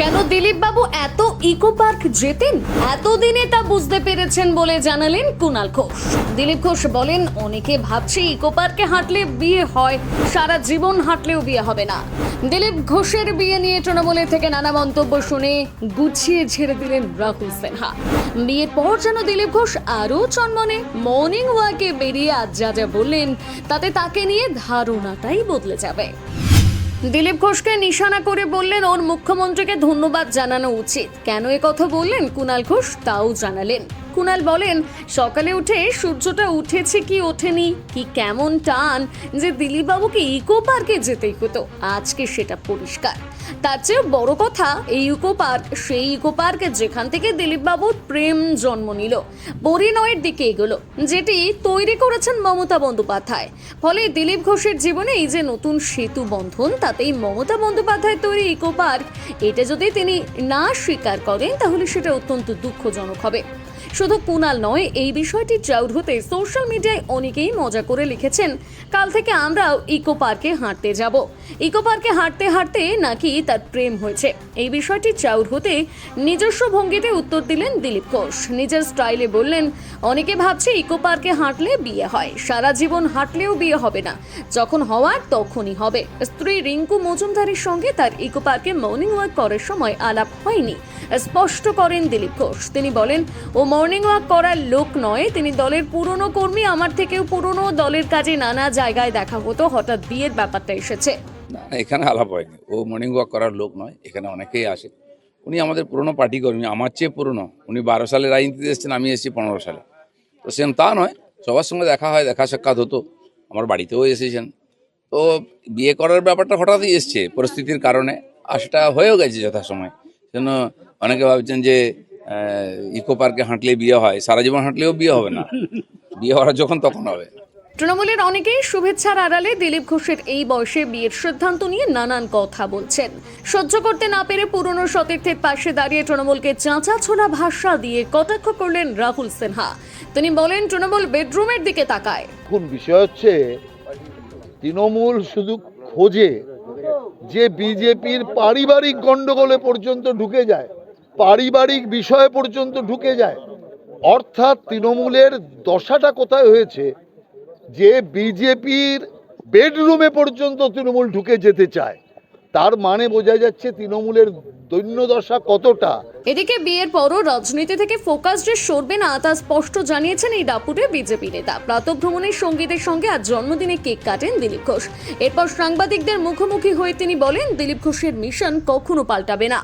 কেন দিলীপ বাবু এত eco park যেতেন? এতদিনে তা বুঝতে পেরেছেন বলে জানালেন কুণাল ঘোষ। দিলীপ ঘোষ বলেন, অনেকে ভাবছে ইকো পার্কে হাঁটলে বিয়ে হয়, সারা জীবন হাঁটলেও বিয়ে হবে না। দিলীপ ঘোষের বিয়ে নিয়ে তৃণমূলের থেকে নানা মন্তব্য শুনে গুছিয়ে ঝেড়ে দিলেন রাহুল সিনহা। বিয়ের পর যেন দিলীপ ঘোষ আরও চন্মনে মর্নিং ওয়াকে বেরিয়ে আজ যা যা বললেন, তাতে তাকে নিয়ে ধারণাটাই বদলে যাবে। দিলীপ ঘোষকে নিশানা করে বললেন, ওর মুখ্যমন্ত্রীকে ধন্যবাদ জানানো উচিত। কেন কথা বললেন কুণাল ঘোষ? তাও জানালেন। কুণাল বলেন, সকালে উঠে সূর্যটা উঠেছে কি ওঠেনি, কি কেমন টান যে দিলীপবাবুকে ইকো পার্কে যেতেই হতো, আজকে সেটা পরিষ্কার। তার চেয়েও বড় কথা, এই ইকো পার্ক, সেই ইকো পার্ক যেখান থেকে দিলীপবাবুর প্রেম জন্ম নিল, পরিণয়ের দিকে এগোলো, যেটি তৈরি করেছেন মমতা বন্দ্যোপাধ্যায়। ফলে দিলীপ ঘোষের জীবনে এই যে নতুন সেতু বন্ধন, তাতেই মমতা বন্দ্যোপাধ্যায় তৈরি ইকো পার্ক, এটা যদি তিনি না স্বীকার করেন, তাহলে সেটা অত্যন্ত দুঃখজনক হবে। শুধু কুনাল নয়, এই বিষয়টি চাউর হতে সোশ্যাল মিডিয়ায় অনেকেই মজা করে লিখেছেন। কাল থেকে আমরাও ইকো পার্কে হাঁটতে যাব। ইকো পার্কে হাঁটতে হাঁটতে নাকি তার প্রেম হয়েছে। এই বিষয়টি চাউর হতে নিজস্ব ভঙ্গিতে উত্তর দিলেন দিলীপ ঘোষ। নিজের স্টাইলে বললেন, অনেকে ভাবছে ইকো পার্কে হাঁটলে বিয়ে হয়। সারা জীবন হাঁটলেও বিয়ে হবে না। যখন হওয়ার তখনই হবে। স্ত্রী রিঙ্কু মজুমদারের সঙ্গে তার ইকো পার্কে মর্নিং ওয়াক করার সময় আলাপ হয়নি। স্পষ্ট করেন দিলীপ ঘোষ। তিনি বলেন, ও মর্নিং ওয়াক করার লোক নয়, তিনি দলের পুরনো কর্মী, আমার থেকেও পুরনো দলের কাজে নানা জায়গায় দেখা হতো, হঠাৎ বিয়ের ব্যাপারটা এসেছে। এখানে আলাপ হয়নি। ও মর্নিং ওয়াক করার লোক নয়, এখানে অনেকেই আসে। উনি আমাদের পুরনো পার্টি কর্মী, আমার চেয়ে পুরনো। উনি বারো সালে রাজনীতিতে এসেছেন, আমি এসেছি পনেরো সালে। তো সেম তা নয়, সবার সঙ্গে দেখা হয়, দেখা সাক্ষাৎ হতো। আমার বাড়িতেও এসেছেন। তো বিয়ে করার ব্যাপারটা হঠাৎই এসছে, পরিস্থিতির কারণে। আর সেটা হয়েও গেছে যথাসময়। জন্য অনেকে ভাবছেন যে ইকো পার্কে হাঁটলে বিয়ে হয় সারা জীবন হাঁটলেও বিয়ে হবে না। বিয়ে হওয়ার যখন তখন হবে। তৃণমূলের অনেকেই শুভেচ্ছার আড়ালে দিলীপ ঘোষের এই বয়সে বিয়ের সিদ্ধান্ত নিয়ে নানান কথা বলছেন। সহ্য করতে না পেরে পুরনো সতীর্থের পাশে দাঁড়িয়ে তৃণমূলকে চাঁচা ছোড়া ভাষা দিয়ে কটাক্ষ করলেন রাহুল সিনহা। তিনি বলেন তৃণমূল বেডরুমের দিকে তাকায়। এখন বিষয় হচ্ছে তৃণমূল শুধু খোঁজে যে বিজেপির পারিবারিক গণ্ডগোলে পর্যন্ত ঢুকে যায়। পারিবারিক বিষয়ে পর্যন্ত ঢুকে যায়। অর্থাৎ তৃণমূলের দশাটা কোথায় হয়েছে? যে বিজেপির বেডরুমে পর্যন্ত তৃণমূল ঢুকে যেতে চায়। তার মানে বোঝা যাচ্ছে তৃণমূলের দৈন্যদশা কতটা? এদিকে বিয়ের পরও রাজনীতি থেকে ফোকাস যে সরবে না, তা স্পষ্ট জানিয়েছেন এই দাপুটে বিজেপি নেতা। প্রাতভ্রমণের সঙ্গীতের সঙ্গে আজ জন্মদিনে কেক কাটেন দিলীপ ঘোষ। এরপর সাংবাদিকদের মুখোমুখি হয়ে তিনি বলেন, দিলীপ ঘোষের মিশন কখনো পাল্টাবে না।